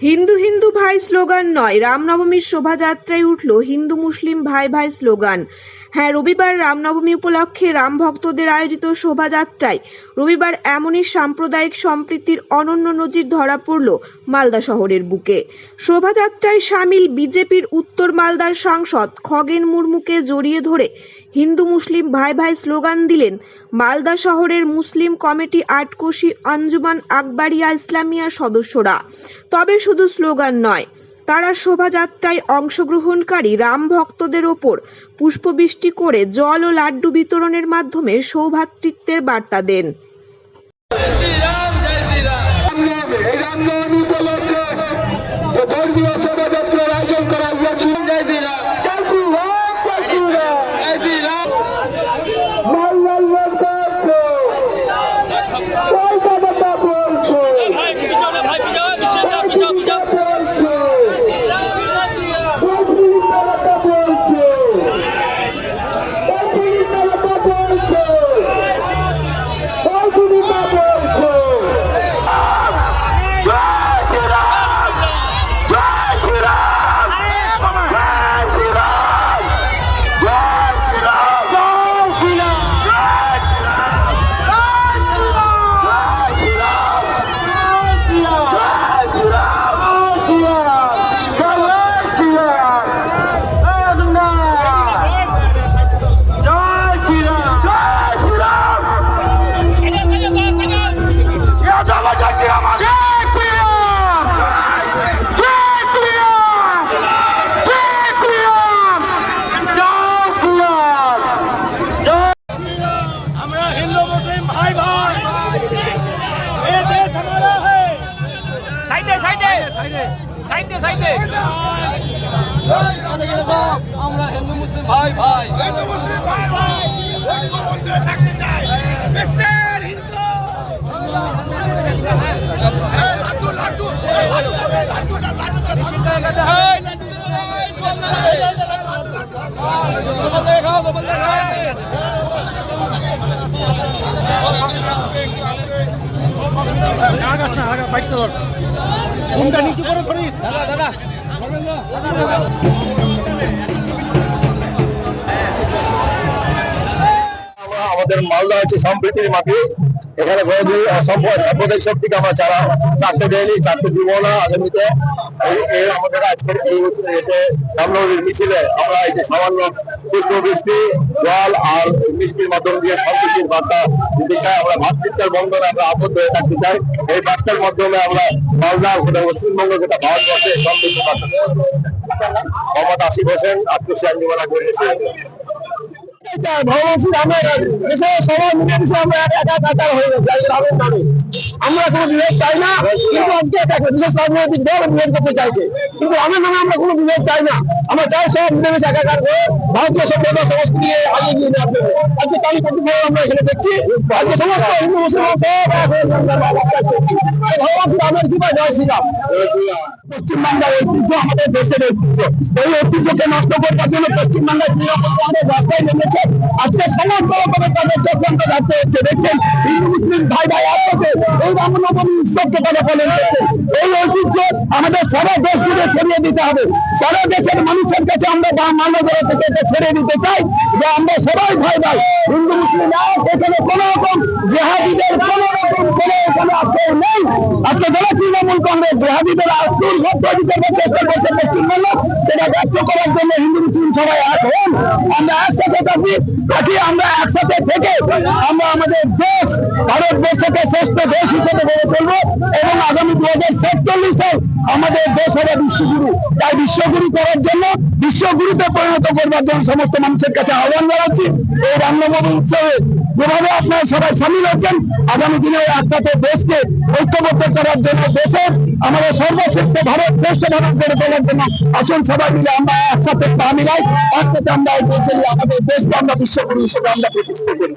হিন্দু হিন্দু ভাই স্লোগান নয়, রামনবমীর শোভাযাত্রায় উঠল হিন্দু মুসলিম ভাই ভাই স্লোগান। হ্যাঁ রবিবার রামনবমী উপলক্ষে রাম ভক্তদের আয়োজিত শোভাযাত্রায়, রবিবার এমনই সাম্প্রদায়িক সম্প্রীতির অনন্য নজির ধরা পড়ল মালদা শহরের বুকে। শোভাযাত্রায় সামিল বিজেপির উত্তর মালদার সাংসদ খগেন মুর্মুকে জড়িয়ে ধরে হিন্দু মুসলিম ভাই ভাই স্লোগান দিলেন, মালদা শহরের মুসলিম কমিটি আটকোশি আঞ্জুমান আকবরিয়া ইসলামিয়ার সদস্যরা। তবে শুধু স্লোগান নয়, তারা শোভাযাত্রায় অংশগ্রহণকারী রাম ভক্তদের ওপর পুষ্পবৃষ্টি করে জল ও লাড্ডু বিতরণের মাধ্যমে সৌভ্রাতৃত্বের বার্তা দেন। আমরা হিন্দু মুসলিম ভাই ভাই হিন্দু মুসলিম ভাই ভাই থাকতে চাই লাড্ডু লাড্ডু এই লাড্ডু লাড্ডু লাড্ডু লাড্ডু ধর। নিচু করে, ধরিস। দাদা দাদা। আমাদের মালদা হচ্ছে সম্প্রীতির মাঠে এখানে সাম্প্রদায়িক শক্তিকে আমরা চারা। চারটে দেয়নি চারটে দিব না আগামীতে। আমাদের আজকের এই রামনবমীর মিছিলে আমরা এই যে সামান্য পুষ্প বৃষ্টি, জল আর মিষ্টির মাধ্যমে দিয়ে সম্প্রীতির বার্তা দিতে চাই। আমরা ভাতৃত্বের বন্ধনে আমরা আবদ্ধ হয়ে থাকতে চাই। এই বার্তার মাধ্যমে আমরা মালদা গোটা পশ্চিমবঙ্গ গোটা ভারতবর্ষে সমৃদ্ধ বার্তা মোহাম্মদ আসিফ হোসেন আত্মীয় আঞ্জুমানা করেছে ভগবান আমরা দেশে সবাই মিলেমিশে আমরা একা কাতার হয়ে গেছি রামের নামে আমরা কোনো বিভেদ চাই না কিন্তু আজকে দেখো বিশেষ রাজনৈতিক দল বিভেদ করতে চাইছে কিন্তু রামের নামে আমরা কোনো বিভেদ চাই না আমরা চাই সব মিলেমিশে একাকার করে ভারতীয় সভ্যতা সংস্কৃতি আগিয়ে নিয়ে নেওয়ার জন্য আজকে তারই প্রতিফলন আমরা এখানে দেখছি আজকে সমস্ত হিন্দু মুসলমান সব হয়ে ভগবান শ্রী রামের কৃপায় জয় শ্রীরাম পশ্চিমবাংলার ঐতিহ্য, আমাদের দেশের ঐতিহ্য। এই ঐতিহ্যকে নষ্ট করবার জন্য পশ্চিমবাংলার তৃণমূল রাস্তায় নেমেছে। আজকে সমস্ত রকমের তাদের চক্রান্ত রাখতে হচ্ছে। দেখছেন, হিন্দু, মুসলিম, ভাই ভাই, একসাথে এই রামনবমী উৎসবকে তারা পালন করছে। এই ঐতিহ্য আমাদের সারা দেশ জুড়ে ছড়িয়ে দিতে হবে। সারা দেশের মানুষের কাছে আমরা বা মানবতা থেকে এটা ছড়িয়ে দিতে চাই যে আমরা সবাই ভাই ভাই, হিন্দু, মুসলিম এক। এখানে কোনো রকম জেহাদিদের কোনো রকম কোনো এখানে আশ্রয় নেই। আজকে যারা তৃণমূল কংগ্রেস জেহাদিদের আশ্রয় তৈরি করবার চেষ্টা করছে পশ্চিমবঙ্গ সেটা ব্যক্ত করার জন্য হিন্দু মুসলিম সবাই এক হন। আমরা একসাথে থাকি থাকি, আমরা একসাথে থেকে আমরা আমাদের দেশ, ভারতবর্ষকে শ্রেষ্ঠ দেশ হিসেবে গড়ে তুলব এবং আগামী দু হাজার সাতচল্লিশে আমাদের দেশ হবে বিশ্বগুরু। তাই বিশ্বগুরু করার জন্য বিশ্বগুরুতে পরিণত করবার জন্য সমস্ত মানুষের কাছে আহ্বান জানাচ্ছি। এই রামনবমী উৎসবে যেভাবে আপনারা সবাই সামিল হচ্ছেন, আগামী দিনে ওই একসাথে দেশকে ঐক্যবদ্ধ করার জন্য দেশের আমাদের সর্বশ্রেষ্ঠ ভারত, শ্রেষ্ঠ ভারত গড়ে তোলার জন্য আসুন সবাই মিলে আমরা একসাথে পা মিলাই একসাথে আমরা আমাদের দেশকে আমরা বিশ্বগুরু হিসেবে আমরা প্রতিষ্ঠা করি।